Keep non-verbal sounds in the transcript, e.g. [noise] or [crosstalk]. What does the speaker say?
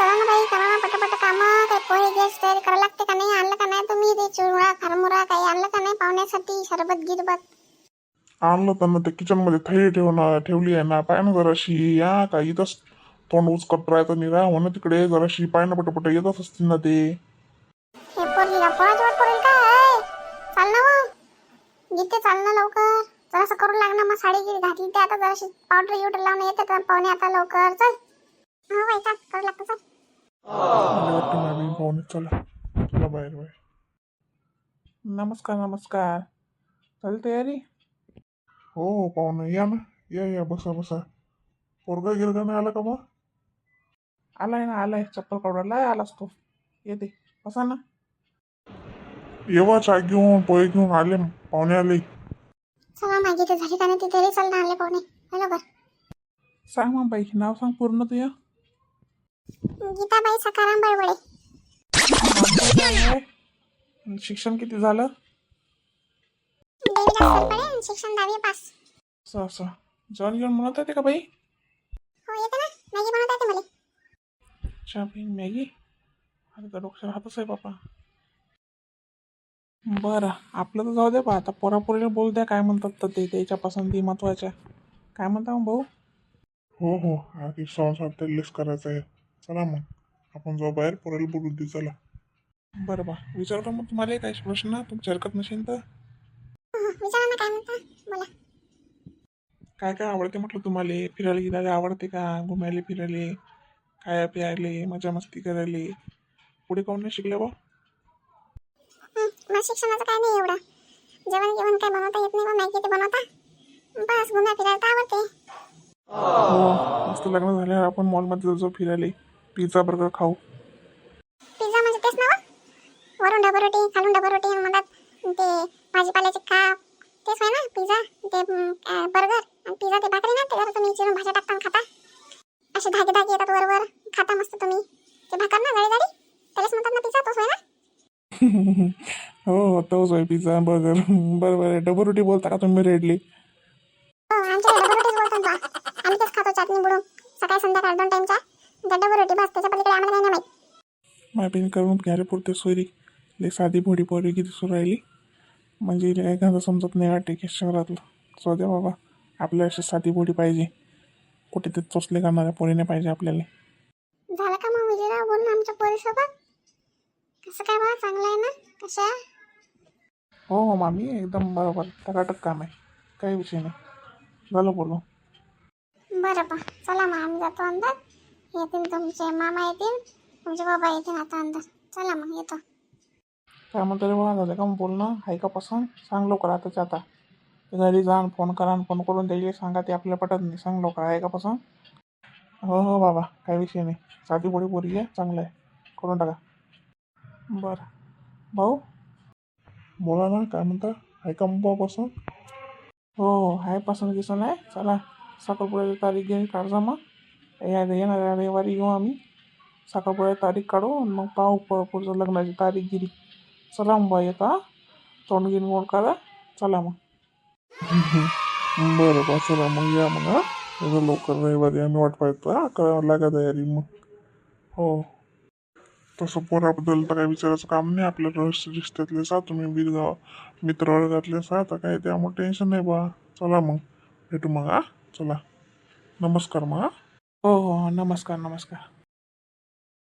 चला ना बाई करा ना पटापट कामं. काही पोहे गॅस तयारी करावं लागते का नाही आणलं का नाही तुम्ही? ते चिवडा खारमुरा काही आणलं का नाही पाहुण्यासाठी? सरबत गिरबत. आणलं तर ना ते किचनमध्ये थैली ठेवणं ठेवली आहे ना पाय ना जराशी. या का इथंच तोंड उचकट राहायचं निरा हो ना तिकडे जराशी पाय ना पटपट येतच असतील ना ते. हे पोरगी कोणाची वाट पडेल काय? चाल ना मग. गीते चाल ना लवकर. जरासं करू लागणार मग साडी गिरी घातली ते आता जराशी पावडर गिवडर लावून येते का पाहुणे आता लवकर? चल. हो बाई चला चला बाहेर बाहेर. नमस्कार नमस्कार. झाली तयारी? हो हो पाहुणे या ना या या बसा बसा. पोरगा गिरगा नाही आला का मग? आलाय ना आलाय चप्पल काढायला आलाच तो. येते बसा ना. येवा चाय घेऊन पोहे घेऊन आले पाहुणे आले. चला मागे ते झाली का नाही ती तरी चल ना आले पाहुणे. सांग मग बाई नाव सांग पूर्ण तुझं. गीताबाई सकाराम बळबळे शिक्षण किती झालं? शिक्षण दहावी पास. असं असं. जेवण घेऊन म्हणत होते का बाई? हो येते ना. मॅगी बनवता येते मला. चहा बाई मॅगी? अरे तर डोक्याला हातच आहे बापा? बरं आपलं तर जाऊ दे बा. आता पोरापोरीला बोल द्या काय म्हणतात तर ते त्याच्या पसंती महत्त्वाच्या. काय म्हणता मग भाऊ? हो हो. आधी संसार तेलेच करायचं आहे. चला मग. आपण जाऊ बाहेर पोराला बोलू दे चला. बरं बा विचारतो मग तुम्हाला काही प्रश्न तुमच्या हरकत नसेल तर? विचारा ना काय म्हणता? बोला. काय काय आवडते म्हटलं तुम्हाला? फिरायला गेल्याला आवडते का? घुमायला फिरायला? खाया प्यायले? मजा मस्ती करायला? पुढे काऊन नाही शिकले बा? शिक्षणाचं काय नाही एवढं. जेवण जेवण काय बनवता येत नाही बा? मॅगी ते बनवता? बस घुम्या फिरायला तर आवडते. हो मस्त लग्न झाल्यावर आपण मॉलमध्ये जाऊ फिरायला. पिझ्झा बर्गर खाऊ पिझ्झा म्हणजे तेच ना हो? वरून डबल रोटी खालून डबल रोटी मधात ते भाजीपाल्याचे काप तेच होय ना पिझ्झा ते बर्गर आणि पिझ्झा ते भाकरी ना त्याच्यावर तुम्ही चिरून भाज्या टाकता खाता. असे धागे धागे येतात वर वर खाता मस्त तुम्ही. ते भाकर ना जाडी जाडी त्यालाच म्हणतात ना पिझ्झा तोच होय ना? [laughs] हो तोच आहे पिझ्झा बर्गर बरोबर आहे डबल रोटी बोलता का तुम्ही रेडली? हो आमच्या डबल रोटीच बोलतात बा आम्ही तेच खातो चटणी बुडून. सकाळी संध्याकाळ दोन टाइमच्या त्या डबल रोटी बस त्याच्या पलीकडे आम्हाला काही नाही माहीत. मायपीने करून घ्यायला पुरते सोयरी. ले साधी भोडी पोरी किती सुरू राहिली. म्हणजे हिला काही घालं समजत नाही वाटते की शहरातलं. सो द्या बाबा आपल्या अशी साधी भोडी पाहिजे. कुठे ते चोचले करणाऱ्या पोरीने पाहिजे आपल्याला. झालं का मग विजयराव? बोलणं आमच्या पोरीसोबत कसं काय बा? चांगलं आहे ना? कशा हो हो मामी एकदम बरोबर. टकाटक काम आहे. काही विषय नाही. झालं बोलू. बरं बा. चला मग आम्ही जातो अंदर. येतील तुमचे मामा येतील तुमचे बाबा येतील आता अंदर. चला मग येतो. काय म्हणतो रे मला झालं का मग बोलणं? आहे का पसंत? सांग लवकर आताच आता. घरी जा फोन करा आणि फोन करून त्याला सांगा ते आपल्याला पटत नाही. सांग लवकर आहे का पसंत? हो हो बाबा काही विषय नाही. साधी पोळी पोरी आहे चांगलं आहे. करून टाका. बरं. भाऊ? बोला ना काय म्हणता? आहे का मग हो हो आहे पसंत गिसंत आहे. चला साखरपुड्याची तारीख घेऊन काढजा मग या येणाऱ्या रविवारी येऊ आम्ही. साखरपुड्याची तारीख काढू आणि मग पाहू पुढचं लग्नाची तारीख गिरी चला मग बा येता तोंड गिन गोड करा चला मग बरं बा चला मग या मग हा एवढं लवकर रविवारी आम्ही वाट पाहतो हा करावं लागा तयारी मग हो तसं पोराबद्दल तर काही विचारायचं काम नाही आपल्या रहस्य रिश्त्यातले सा तुम्ही बिरगाव मित्र वर्गातले सा तर काही त्यामुळे टेन्शन नाही बा चला मग भेटू मग हा चला नमस्कार मग हो हो नमस्कार नमस्कार